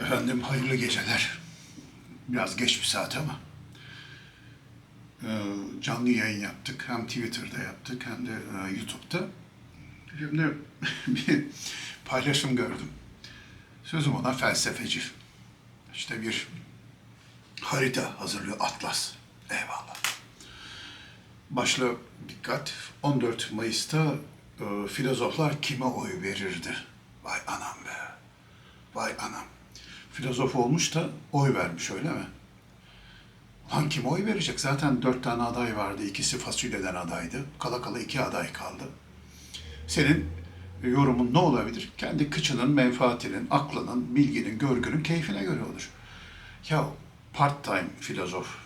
Efendim hayırlı geceler. Biraz geç bir saat ama. Ee, canlı yayın yaptık. Hem Twitter'da yaptık hem de e, YouTube'da. Şimdi bir paylaşım gördüm. Sözüm ona felsefeci. İşte bir harita hazırlıyor Atlas. Eyvallah. Başla dikkat. 14 Mayıs'ta e, filozoflar kime oy verirdi? Vay anam be. Vay anam. Filozof olmuş da oy vermiş öyle mi? Lan kim oy verecek? Zaten dört tane aday vardı. İkisi fasulyeden adaydı. Kala kala iki aday kaldı. Senin yorumun ne olabilir? Kendi kıçının, menfaatinin, aklının, bilginin, görgünün keyfine göre olur. Ya part-time filozof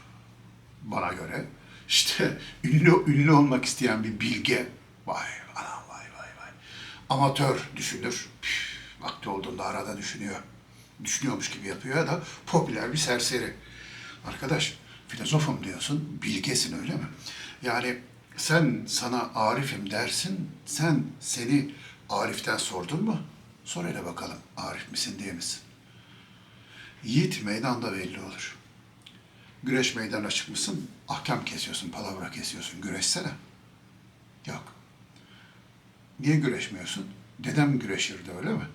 bana göre işte ünlü, ünlü olmak isteyen bir bilge. Vay anam vay vay vay. Amatör düşünür. Püf, vakti olduğunda arada düşünüyor. Düşünüyormuş gibi yapıyor ya da popüler bir serseri. Arkadaş filozofum diyorsun, bilgesin öyle mi? Yani sen sana Arif'im dersin, sen seni Arif'ten sordun mu? Sor hele bakalım Arif misin diye misin? Yiğit meydanda belli olur. Güreş meydanına çıkmışsın, ahkam kesiyorsun, palavra kesiyorsun, güreşsene. Yok. Niye güreşmiyorsun? Dedem güreşirdi öyle mi?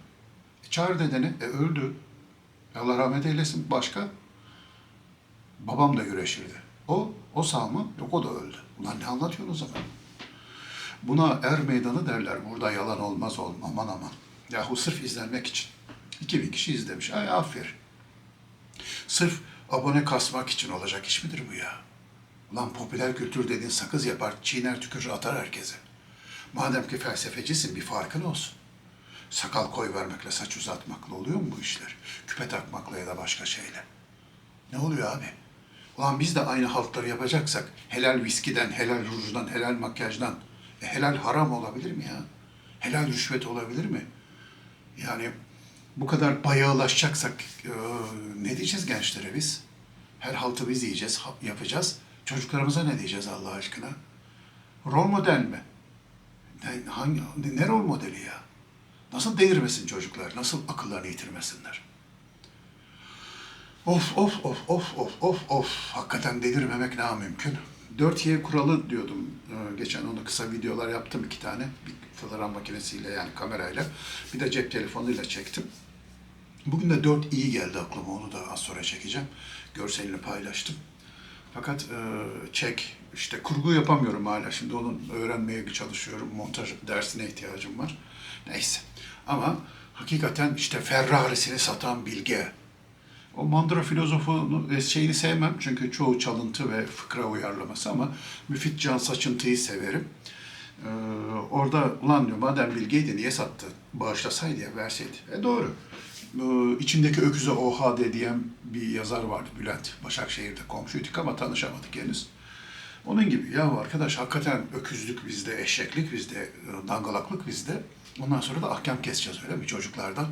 E çağır dedeni, e öldü. Allah rahmet eylesin, başka? Babam da güreşirdi. O, o sağ mı? Yok o da öldü. Ulan ne anlatıyorsun o zaman? Buna er meydanı derler. Burada yalan olmaz olma. Aman aman. Yahu sırf izlenmek için. 2000 kişi izlemiş. Ay aferin. Sırf abone kasmak için olacak iş midir bu ya? Ulan popüler kültür dediğin sakız yapar, çiğner tükürür atar herkese. Madem ki felsefecisin bir farkın olsun. Sakal koy vermekle, saç uzatmakla oluyor mu bu işler? Küpe takmakla ya da başka şeyle. Ne oluyor abi? Ulan biz de aynı haltları yapacaksak helal viskiden, helal rujdan, helal makyajdan e, helal haram olabilir mi ya? Helal rüşvet olabilir mi? Yani bu kadar bayağılaşacaksak e, ne diyeceğiz gençlere biz? Her haltı biz yiyeceğiz, yapacağız. Çocuklarımıza ne diyeceğiz Allah aşkına? Rol model mi? Ne, hangi, ne rol modeli ya? Nasıl delirmesin çocuklar? Nasıl akıllarını yitirmesinler? Of of of of of of of. Hakikaten delirmemek ne mümkün. 4Y kuralı diyordum. Ee, Geçen onu kısa videolar yaptım iki tane. Bir fotoğraf makinesiyle yani kamerayla. Bir de cep telefonuyla çektim. Bugün de 4 iyi geldi aklıma. Onu da az sonra çekeceğim. Görselini paylaştım. Fakat e, çek, işte kurgu yapamıyorum hala. Şimdi onun öğrenmeye çalışıyorum. Montaj dersine ihtiyacım var. Neyse. Ama hakikaten işte Ferrari'sini satan bilge. O mandıra filozofunu ve şeyini sevmem çünkü çoğu çalıntı ve fıkra uyarlaması ama Müfit Can Saçıntı'yı severim. Ee, orada ulan diyor madem bilgeydi niye sattı? Bağışlasaydı ya verseydi. E doğru. Ee, içindeki öküze oha diyen bir yazar vardı Bülent. Başakşehir'de komşuyduk ama tanışamadık henüz. Onun gibi ya arkadaş hakikaten öküzlük bizde, eşeklik bizde, dangalaklık bizde. Ondan sonra da ahkam keseceğiz öyle mi çocuklardan?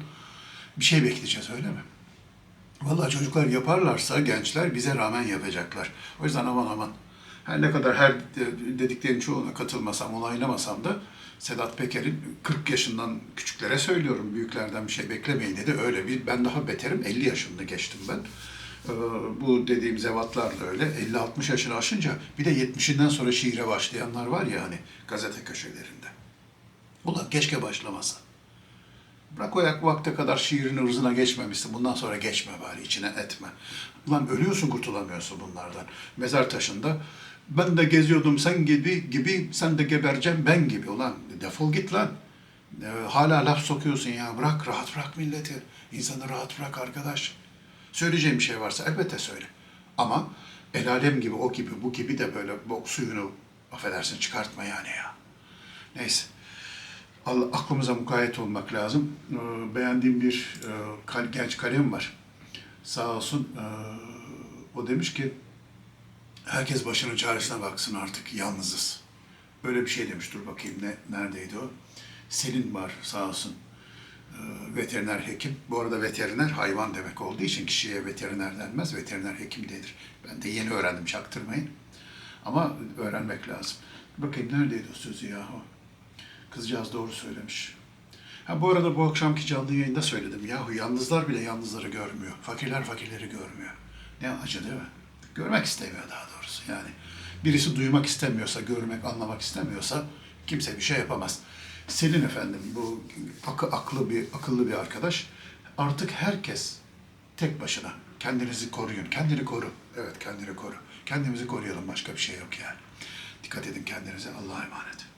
Bir şey bekleyeceğiz öyle mi? Vallahi çocuklar yaparlarsa gençler bize rağmen yapacaklar. O yüzden aman aman. Her ne kadar her de- dediklerin çoğuna katılmasam, onaylamasam da Sedat Peker'in 40 yaşından küçüklere söylüyorum. Büyüklerden bir şey beklemeyin dedi. Öyle bir, ben daha beterim. 50 yaşında geçtim ben. Ee, bu dediğim zevatlar da öyle. 50-60 yaşını aşınca bir de 70'inden sonra şiire başlayanlar var ya hani gazete köşelerinde. Ulan keşke başlamasa. Bırak o yak vakte kadar şiirin ırzına geçmemişsin. Bundan sonra geçme bari, içine etme. Ulan ölüyorsun kurtulamıyorsun bunlardan. Mezar taşında ben de geziyordum sen gibi gibi sen de gebereceğim ben gibi. Ulan defol git lan. Ee, hala laf sokuyorsun ya. Bırak rahat bırak milleti. İnsanı rahat bırak arkadaş. Söyleyeceğim bir şey varsa elbette söyle. Ama el alem gibi o gibi bu gibi de böyle bok suyunu affedersin çıkartma yani ya. Neyse. Allah, aklımıza mukayyet olmak lazım. Ee, beğendiğim bir e, kal- genç kalem var. Sağ olsun e, o demiş ki herkes başının çaresine baksın artık yalnızız. Öyle bir şey demiş dur bakayım ne neredeydi o? Selin var sağ olsun. Ee, veteriner hekim. Bu arada veteriner hayvan demek olduğu için kişiye veteriner denmez. Veteriner hekim denir. Ben de yeni öğrendim çaktırmayın. Ama öğrenmek lazım. Bakayım neredeydi o sözü yahu? Kızcağız doğru söylemiş. Ha bu arada bu akşamki canlı yayında söyledim. Yahu yalnızlar bile yalnızları görmüyor. Fakirler fakirleri görmüyor. Ne acı değil mi? Görmek istemiyor daha doğrusu yani. Birisi duymak istemiyorsa, görmek, anlamak istemiyorsa kimse bir şey yapamaz. Selin efendim bu akı, aklı bir akıllı bir arkadaş. Artık herkes tek başına kendinizi koruyun. Kendini koru. Evet kendini koru. Kendimizi koruyalım başka bir şey yok yani. Dikkat edin kendinize. Allah'a emanet.